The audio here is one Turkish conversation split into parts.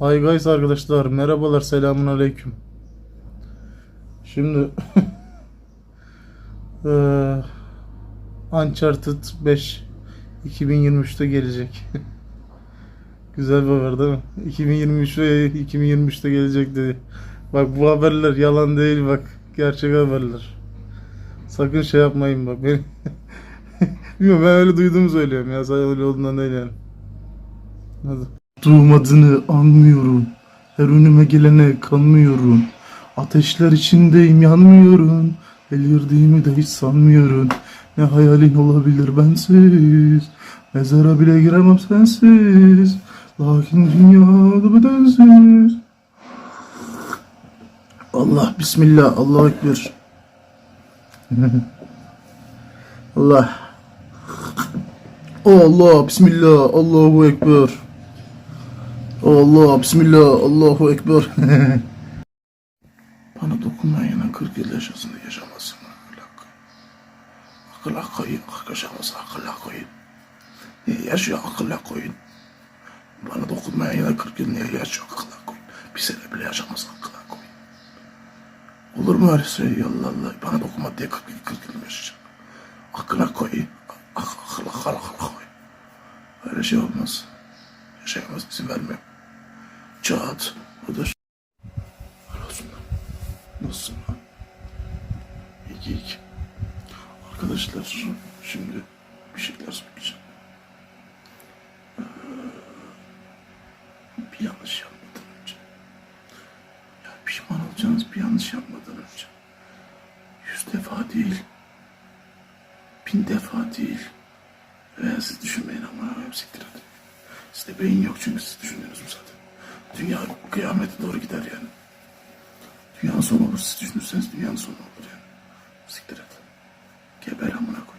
Hi guys arkadaşlar merhabalar selamun aleyküm. Şimdi eee Uncharted 5 2023'te gelecek. Güzel bir haber değil mi? 2023'te 2023'te gelecek dedi. Bak bu haberler yalan değil bak. Gerçek haberler. Sakın şey yapmayın bak. Beni... Bilmiyorum ben öyle duyduğumu söylüyorum ya. Sadece öyle olduğundan değil yani. Hadi.Duğum adını anmıyorum. Her önüme gelene kanmıyorum. Ateşler içindeyim yanmıyorum. Delirdiğimi de hiç sanmıyorum. Ne hayalin olabilir bensiz. Mezara bile giremem sensiz. Lakin dünyada bedensiz. Allah bismillah Allah ekber. Allah. Allah bismillah Allahu ekber. Allah bismillah Allahu ekber. Bana dokunmayana 40 yıl yaşasın yaşamasın. Akıl koyun. Akıl yaşamasın akıl koyun. Niye yaşıyor akıl koyun. Bana dokunmayana 40 yıl yaşıyor akıl koyun. Bir sene bile yaşamasın akıl koyun. Olur mu öyle şey Allah Allah. Bana dokunma diye 40 yıl 40 yıl yaşayacak. Aklına koy. Ak akıl akıl akıl koy. Öyle şey olmaz. Yaşayamaz izin vermem. O da Olsun lan. Nasılsın lan? İyi iyi. Arkadaşlar şimdi bir şeyler söyleyeceğim. Ee, bir yanlış yapmadan önce. Ya pişman olacağınız bir yanlış yapmadan önce. Yüz defa değil. Bin defa değil. Veya siz düşünmeyin ama hep siktir edin. Sizde beyin yok çünkü siz mü zaten. Dünya kıyamete doğru gider yani. Dünyanın sonu olur. Siz düşünürseniz dünyanın sonu olur yani. Siktir et. Geber amına koy.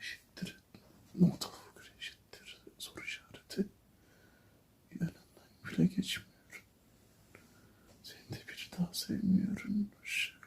Eşittir. Noktalı göre eşittir. Soru işareti. Yanından bile geçmiyorum. Seni de bir daha sevmiyorum. Şş.